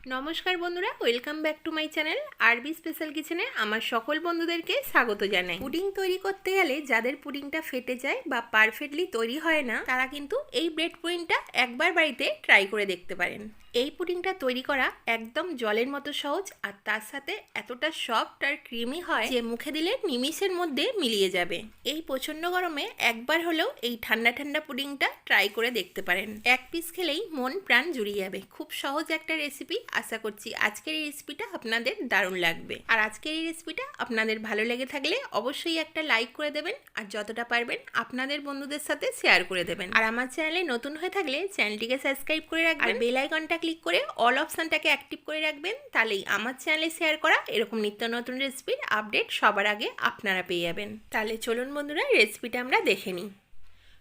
নমস্কার বন্ধুরা, welcome back to my channel R B special কিচেনে আমার সকল বন্ধুদেরকে স্বাগত জানাই। পুডিং তৈরি করতে গেলে যাদের পুডিংটা ফেটে যায় বা পারফেক্টলি তৈরি হয় না, তারা কিন্তু এই ব্রেড পুডিংটা একবার বাড়িতে ট্রাই করে দেখতে পারেন। এই পুডিংটা তৈরি করা একদম জলের মতো সহজ আর তার সাথে এতটা সফট আর ক্রিমি হয় যে মুখে দিলে নিমিষের মধ্যে মিলিয়ে যাবে। এই প্রচণ্ড গরমে একবার হলেও এই ঠান্ডা ঠান্ডা পুডিংটা ট্রাই করে দেখতে পারেন। এক পিস খেলেই মন প্রাণ জুড়িয়ে যাবে। খুব সহজ একটা রেসিপি আশা করছি আজকের এই রেসিপিটা আপনাদের দারুণ লাগবে। আর আজকের এই রেসিপিটা আপনাদের ভালো লেগে থাকলে অবশ্যই একটা লাইক করে দেবেন আর যতটা পারবেন আপনাদের বন্ধুদের সাথে শেয়ার করে দেবেন। আর আমার চ্যানেলে নতুন হয়ে থাকলে চ্যানেলটিকে সাবস্ক্রাইব করে রাখবেন। বেল আইকনটা ক্লিক করে অল অপশানটাকে অ্যাক্টিভ করে রাখবেন, তাহলেই আমার চ্যানেলে শেয়ার করা এরকম নিত্য নতুন রেসিপির আপডেট সবার আগে আপনারা পেয়ে যাবেন। তাহলে চলুন বন্ধুরা রেসিপিটা আমরা দেখে নিই।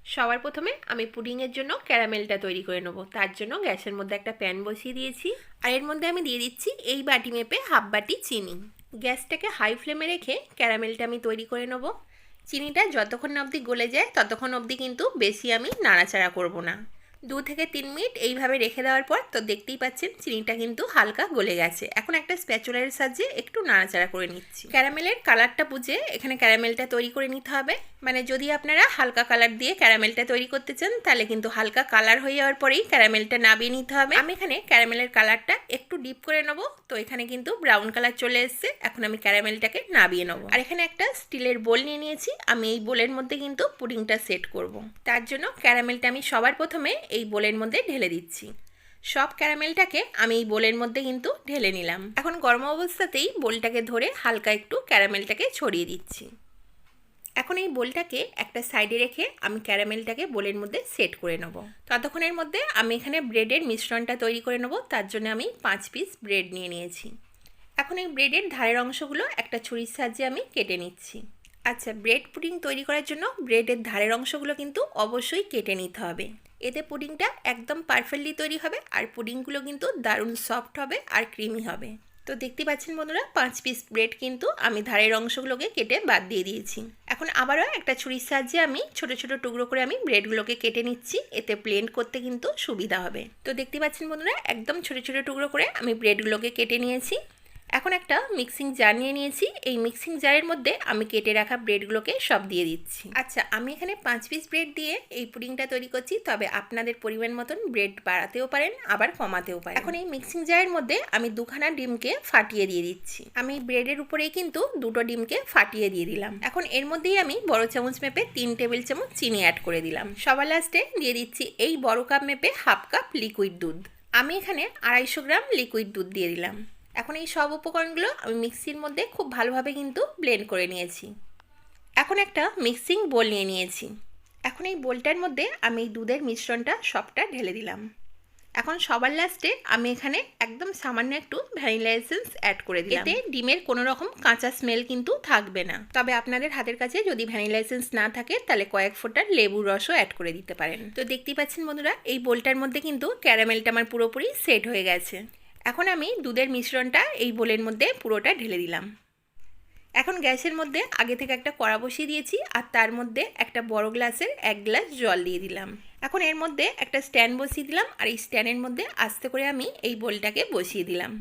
সবার প্রথমে আমি পুডিংয়ের জন্য ক্যারামেলটা তৈরি করে নেব। তার জন্য গ্যাসের মধ্যে একটা প্যান বসিয়ে দিয়েছি। আর এর মধ্যে আমি দিয়ে দিচ্ছি এই বাটি মেপে হাফ বাটি চিনি। গ্যাসটাকে হাই ফ্লেমে রেখে ক্যারামেলটা আমি তৈরি করে নেব। চিনিটা যতক্ষণ অবধি গলে যায়, ততক্ষণ অবধি কিন্তু বেশি আমি নাড়াচাড়া করব না। দু থেকে তিন মিনিট এইভাবে রেখে দেওয়ার পর তো দেখতেই পাচ্ছেন চিনিটা কিন্তু হালকা গলে গেছে। এখন একটা স্প্যাচুলারের সাহায্যে একটু নাড়াচাড়া করে নিচ্ছি। ক্যারামেলের কালারটা বুঝে এখানে ক্যারামেলটা তৈরি করে নিতে হবে। মানে যদি আপনারা হালকা কালার দিয়ে ক্যারামেলটা তৈরি করতে চান, তাহলে কিন্তু হালকা কালার হয়ে যাওয়ার পরেই ক্যারামেলটা নাবিয়ে নিতে হবে। আমি এখানে ক্যারামেলের কালারটা একটু ডিপ করে নেব। তো এখানে কিন্তু ব্রাউন কালার চলে এসছে। এখন আমি ক্যারামেলটাকে নাবিয়ে নেব। আর এখানে একটা স্টিলের বোল নিয়ে নিয়েছি। আমি এই বোলের মধ্যে কিন্তু পুডিংটা সেট করব। তার জন্য ক্যারামেলটা আমি সবার প্রথমে এই বোলের মধ্যে ঢেলে দিচ্ছি। সব ক্যারামেলটাকে আমি এই বোলের মধ্যে কিন্তু ঢেলে নিলাম। এখন গরম অবস্থাতেই বোলটাকে ধরে হালকা একটু ক্যারামেলটাকে ছড়িয়ে দিচ্ছি। এখন এই বোলটাকে একটা সাইডে রেখে আমি ক্যারামেলটাকে বোলের মধ্যে সেট করে নেব। ততক্ষণের মধ্যে আমি এখানে ব্রেডের মিশ্রণটা তৈরি করে নেব। তার জন্য আমি পাঁচ পিস ব্রেড নিয়ে নিয়েছি। এখন এই ব্রেডের ধারের অংশগুলো একটা ছুরির সাহায্যে আমি কেটে নিচ্ছি। আচ্ছা ব্রেড পুডিং তৈরি করার জন্য ব্রেডের ধারের অংশগুলো কিন্তু অবশ্যই কেটে নিতে হবে। এতে পুডিংটা একদম পারফেক্টলি তৈরি হবে আর পুডিংগুলো কিন্তু দারুণ সফট হবে আর ক্রিমি হবে। তো দেখতে পাচ্ছেন বন্ধুরা, পাঁচ পিস ব্রেড কিন্তু আমি ধারের অংশগুলোকে কেটে বাদ দিয়ে দিয়েছি। এখন আবারও একটা ছুরির সাহায্যে আমি ছোট ছোট টুকরো করে আমি ব্রেডগুলোকে কেটে নিচ্ছি। এতে ব্লেন্ড করতে কিন্তু সুবিধা হবে। তো দেখতে পাচ্ছেন বন্ধুরা, একদম ছোট ছোট টুকরো করে আমি ব্রেডগুলোকে কেটে নিয়েছি। এখন একটা মিক্সিং জার নিয়ে নিয়েছি। এই মিক্সিং জারের মধ্যে আমি কেটে রাখা ব্রেডগুলোকে সব দিয়ে দিচ্ছি। আচ্ছা আমি এখানে পাঁচ পিস ব্রেড দিয়ে এই পুডিংটা তৈরি করছি, তবে আপনাদের পরিমাণ মতন ব্রেড বাড়াতেও পারেন, আবার কমাতেও পারেন। এখন এই মিক্সিং জারের মধ্যে আমি দুখানা ডিমকে ফাটিয়ে দিয়ে দিচ্ছি। আমি ব্রেডের উপরেই কিন্তু দুটো ডিমকে ফাটিয়ে দিয়ে দিলাম। এখন এর মধ্যেই আমি বড় চামচ মেপে তিন টেবিল চামচ চিনি অ্যাড করে দিলাম। সবার লাস্টে দিয়ে দিচ্ছি এই বড় কাপ মেপে হাফ কাপ লিকুইড দুধ। আমি এখানে আড়াইশো গ্রাম লিকুইড দুধ দিয়ে দিলাম। এখন এই সব উপকরণগুলো আমি মিক্সির মধ্যে খুব ভালোভাবে কিন্তু ব্লেন্ড করে নিয়েছি। এখন একটা মিক্সিং বোল নিয়ে নিয়েছি। এখন এই বোলটার মধ্যে আমি এই দুধের মিশ্রণটা সবটা ঢেলে দিলাম। এখন সবার লাস্টে আমি এখানে একদম সামান্য একটু ভ্যানিলা এসেন্স অ্যাড করে দিলাম। এতে ডিমের কোনো রকম কাঁচা স্মেল কিন্তু থাকবে না। তবে আপনাদের হাতের কাছে যদি ভ্যানিলা এসেন্স না থাকে, তাহলে কয়েক ফোঁটা লেবুর রসও অ্যাড করে দিতে পারেন। তো দেখতেই পাচ্ছেন বন্ধুরা, এই বোলটার মধ্যে কিন্তু ক্যারামেলটা আমার পুরোপুরি সেট হয়ে গেছে। এখন আমি দুধের মিশ্রণটা এই বোলের মধ্যে পুরোটা ঢেলে দিলাম। এখন গ্যাসের মধ্যে আগে থেকে একটা কড়া বসিয়ে দিয়েছি আর তার মধ্যে একটা বড় গ্লাসের এক গ্লাস জল দিয়ে দিলাম। এখন এর মধ্যে একটা স্ট্যান্ড বসিয়ে দিলাম আর এই স্ট্যান্ডের মধ্যে আস্তে করে আমি এই বোলটাকে বসিয়ে দিলাম।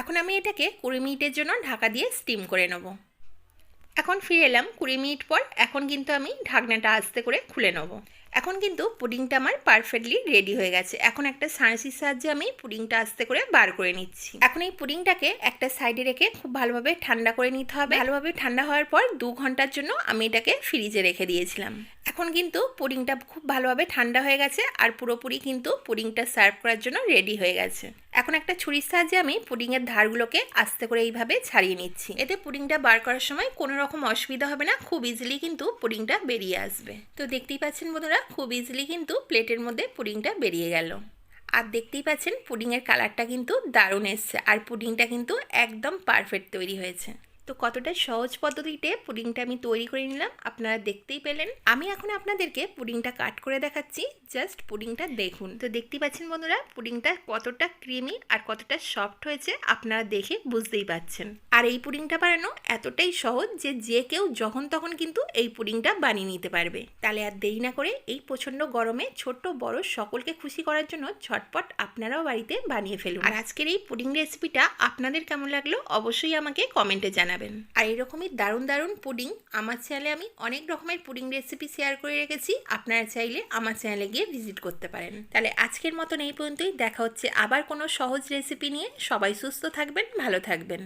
এখন আমি এটাকে কুড়ি মিনিটের জন্য ঢাকা দিয়ে স্টিম করে নেব। এখন ফিরে এলাম কুড়ি মিনিট পর, এখন কিন্তু আমি ঢাকনাটা আস্তে করে খুলে নেব। এখন কিন্তু পুডিংটা আমার পারফেক্টলি রেডি হয়ে গেছে। এখন একটা সার্সির সাহায্যে আমি পুডিংটা আস্তে করে বার করে নিচ্ছি। এখন এই পুডিংটাকে একটা সাইডে রেখে খুব ভালোভাবে ঠান্ডা করে নিতে হবে। ভালোভাবে ঠান্ডা হওয়ার পর দু ঘণ্টার জন্য আমি এটাকে ফ্রিজে রেখে দিয়েছিলাম। এখন কিন্তু পুডিংটা খুব ভালোভাবে ঠান্ডা হয়ে গেছে আর পুরোপুরি কিন্তু পুডিংটা সার্ভ করার জন্য রেডি হয়ে গেছে। এখন একটা ছুরির সাহায্যে আমি পুডিংয়ের ধারগুলোকে আস্তে করে এইভাবে ছাড়িয়ে নিচ্ছি। এতে পুডিংটা বার করার সময় কোনো রকম অসুবিধা হবে না, খুব ইজিলি কিন্তু পুডিংটা বেরিয়ে আসবে। তো দেখতেই পাচ্ছেন বন্ধুরা, খুব ইজিলি কিন্তু প্লেটের মধ্যে পুডিংটা বেরিয়ে গেল। আর দেখতেই পাচ্ছেন পুডিংয়ের কালারটা কিন্তু দারুণ এসছে আর পুডিংটা কিন্তু একদম পারফেক্ট তৈরি হয়েছে। তো কতটা সহজ পদ্ধতিতে পুডিংটা আমি তৈরি করে নিলাম আপনারা দেখতেই পেলেন। আমি এখন আপনাদেরকে পুডিংটা কাট করে দেখাচ্ছি, জাস্ট পুডিংটা দেখুন। তো দেখতেই পাচ্ছেন বন্ধুরা, পুডিংটা কতটা ক্রিমি আর কতটা সফট হয়েছে আপনারা দেখে বুঝতেই পাচ্ছেন। আর এই পুডিংটা বানানো এতটাই সহজ যে যে কেউ যখন তখন কিন্তু এই পুডিংটা বানিয়ে নিতে পারবে। তাহলে আর দেরি না করে এই প্রচণ্ড গরমে ছোট্ট বড় সকলকে খুশি করার জন্য ঝটপট আপনারাও বাড়িতে বানিয়ে ফেলুন। আর আজকের এই পুডিং রেসিপিটা আপনাদের কেমন লাগল অবশ্যই আমাকে কমেন্টে জানাবেন আর এরকমই দারুণ দারুণ পুডিং আমার চ্যানেলে আমি অনেক রকমের পুডিং রেসিপি শেয়ার করে রেখেছি। আপনারা চাইলে আমার চ্যানেলে গিয়ে ভিজিট করতে পারেন। তাহলে আজকের মতন এই পর্যন্তই। দেখা হচ্ছে আবার কোনো সহজ রেসিপি নিয়ে। সবাই সুস্থ থাকবেন, ভালো থাকবেন।